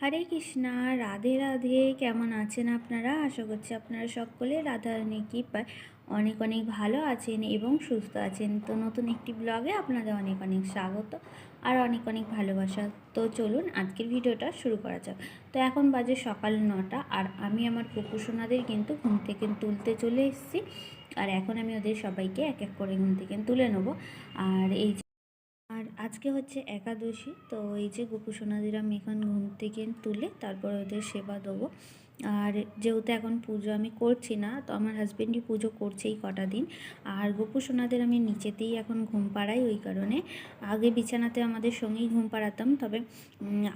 হরে কৃষ্ণা, রাধে রাধে। কেমন আছেন আপনারা? আশা করছি আপনারা সকলে রাধা রানী কৃপায় অনেক অনেক ভালো আছেন এবং সুস্থ আছেন। তো নতুন একটি ব্লগে আপনাদের অনেক অনেক স্বাগত আর অনেক অনেক ভালোবাসা। তো চলুন আজকের ভিডিওটা শুরু করা যাক। তো এখন বাজে সকাল নটা আর আমি আমার কুকুরসোনাদের কিন্তু ঘুম থেকে তুলতে চলে এসেছি। আর এখন আমি ওদের সবাইকে এক এক করে ঘুম থেকে তুলে নেব। আর এই আর আজকে হচ্ছে একাদশী, তো এই যে গোপু সোনাদিরা আমি এখন ঘুম থেকে তুলে তারপরে ওদের সেবা দেবো। আর যেহেতু এখন পুজো আমি করছি না, তো আমার হাজব্যান্ডই পুজো করছে এই কটা দিন। আর গোপু সোনাদের আমি নিচেতেই এখন ঘুম পাড়াই ওই কারণে। আগে বিছানাতে আমাদের সঙ্গেই ঘুম পাড়াতাম, তবে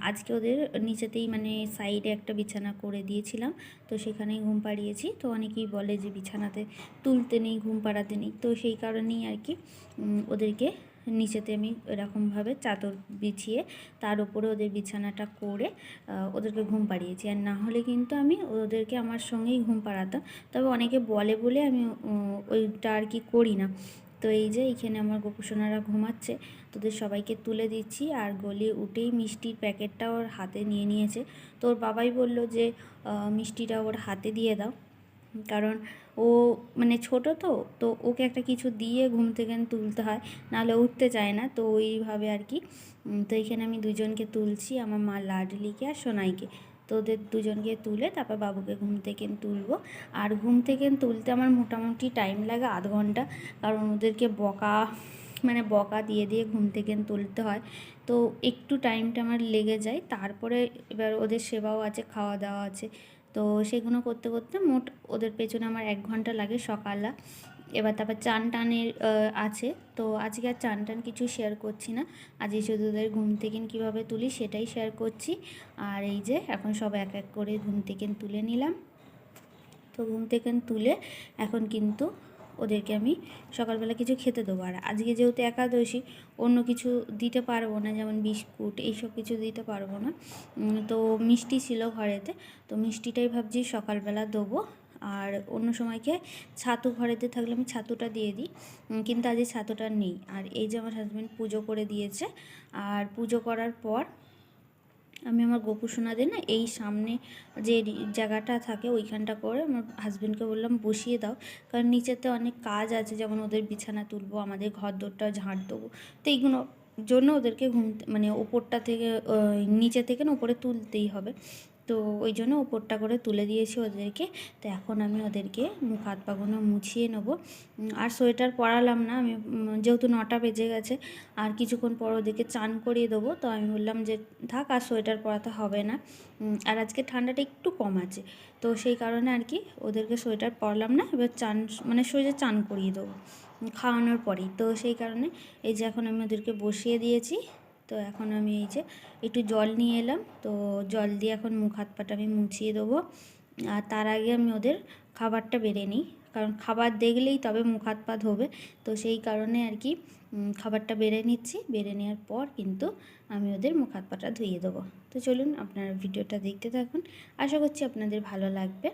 আজকে ওদের নিচেতেই মানে সাইডে একটা বিছানা করে দিয়েছিলাম, তো সেখানেই ঘুম পাড়িয়েছি। তো অনেকেই বলে যে বিছানাতে তুলতে নেই, ঘুম পাড়াতে নেই, তো সেই কারণেই আর কি ওদেরকে নিচেতে আমি এরকমভাবে চাদর বিছিয়ে তার উপরে ওদের বিছানাটা করে ওদেরকে ঘুম পাড়িয়েছি। আর না হলে কিন্তু আমি ওদেরকে আমার সঙ্গেই ঘুম পাড়াতাম। তবে অনেকে বলে বলে আমি ওইটা আর কি করি না। তো এই যে এইখানে আমার গোপুসোনারা ঘুমাচ্ছে, তোদের সবাইকে তুলে দিচ্ছি। আর গলি উঠেই মিষ্টির প্যাকেটটা ওর হাতে নিয়ে নিয়েছে। তো ওর বাবাই বলল যে মিষ্টিটা ওর হাতে দিয়ে দাও। কারণ ও মানে ছোট তো তো ওকে একটা কিছু দিয়ে ঘুম থেকে তুলতে হয়, নাহলে উঠতে চায় না। তো ওইভাবে আর কি তো এখানে আমি দুজনকে তুলছি, আমার মা লাডলিকে আর সোনাইকে। তো ওদের দুজনকে তুলে তারপর বাবুকে ঘুম থেকে তুলবো। আর ঘুম থেকে তুলতে আমার মোটামুটি টাইম লাগে আধ ঘণ্টা, কারণ ওদেরকে বকা মানে বকা দিয়ে দিয়ে ঘুম থেকে তুলতে হয়। তো একটু টাইমটা আমার লেগে যায়, তারপরে এবার ওদের সেবাও আছে, খাওয়া দাওয়া আছে। তো সেগুলো করতে করতে মোট ওদের পেছনে আমার এক ঘণ্টা লাগে সকালা এবার তারপর চান টানের আছে। তো আজকে আর চান টান কিছু শেয়ার করছি না। আজকে শুধু ওদের ঘুম থেকে কীভাবে তুলি সেটাই শেয়ার করছি। আর এই যে এখন সব এক এক করে ঘুম থেকে তুলে নিলাম। তো ঘুম থেকে তুলে এখন কিন্তু ওদেরকে আমি সকালবেলা কিছু খেতে দেবো। আর আজকে যেহেতু একাদশী, অন্য কিছু দিতে পারব না, যেমন বিস্কুট, এইসব কিছু দিতে পারব না। তো মিষ্টি ছিল ঘরেতে, তো মিষ্টিটাই ভাবছি সকালবেলা দেবো। আর অন্য সময়কে ছাতু ঘরেতে থাকলে আমি ছাতুটা দিয়ে দিই। কিন্তু আজকে ছাতুটা নেই। আর এই যে আমার হাজব্যান্ড পুজো করে দিয়েছে, আর পুজো করার পর আমি আমার গোপু সোনাদের না এই সামনে যে জায়গাটা থাকে ওইখানটা করে আমার হাজব্যান্ডকে বললাম, বসিয়ে দাও। কারণ নিচেতে অনেক কাজ আছে, যেমন ওদের বিছানা তুলবো, আমাদের ঘর দোরটা ঝাঁট দেবো। তো এইগুলো জন্য ওদেরকে ঘুম মানে ওপরটা থেকে নিচে থেকে না ওপরে তুলতেই হবে। তো ওই জন্য ওপরটা করে তুলে দিয়েছি ওদেরকে। তো এখন আমি ওদেরকে মুখ, হাত পাগুলো মুছিয়ে নেব। আর সোয়েটার পরালাম না, আমি যেহেতু নটা বেজে গেছে, আর কিছুক্ষণ পর ওদেরকে চান করিয়ে দেবো। তো আমি বললাম যে, থাক, আর সোয়েটার পরাতে হবে না। আর আজকে ঠান্ডাটা একটু কম আছে। তো সেই কারণে আর কি ওদেরকে সোয়েটার পরলাম না, এবার চান মানে সোজা চান করিয়ে দেবো খাওয়ানোর পরেই। তো সেই কারণে এই যে এখন আমি ওদেরকে বসিয়ে দিয়েছি। তো এখন আমি এই যে একটু জল নিয়ে এলাম। তো জল দিয়ে এখন মুখ হাত পাটা আমি মুছিয়ে দেবো। আর তার আগে আমি ওদের খাবারটা বেড়ে নিই। কারণ খাবার দেখলেই তবে মুখ হাত পা ধোবে। তো সেই কারণে আর কি খাবারটা বেড়ে নিচ্ছি। বেড়ে নেওয়ার পর কিন্তু আমি ওদের মুখ হাত পাটা ধুয়ে দেবো। তো চলুন আপনারা ভিডিওটা দেখতে থাকুন। আশা করছি আপনাদের ভালো লাগবে।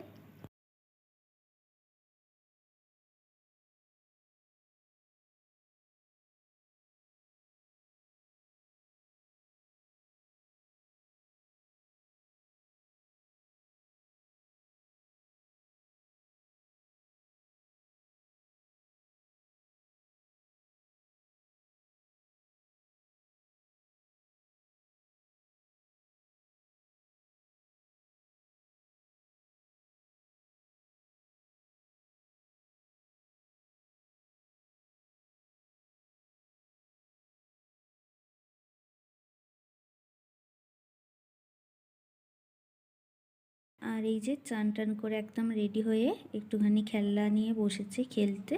আর এই যে চান টান করে একদম রেডি হয়ে একটুখানি খেলনা নিয়ে বসেছে খেলতে,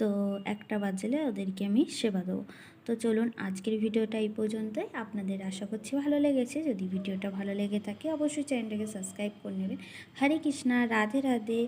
তো একটা বাজলে ওদেরকে আমি সেবা দেবো। তো চলুন আজকের ভিডিওটা এই পর্যন্তই। আপনাদের আশা করছি ভালো লেগেছে। যদি ভিডিওটা ভালো লেগে থাকে, অবশ্যই চ্যানেলটাকে সাবস্ক্রাইব করে নেবেন। হরে কৃষ্ণা, রাধে রাধে।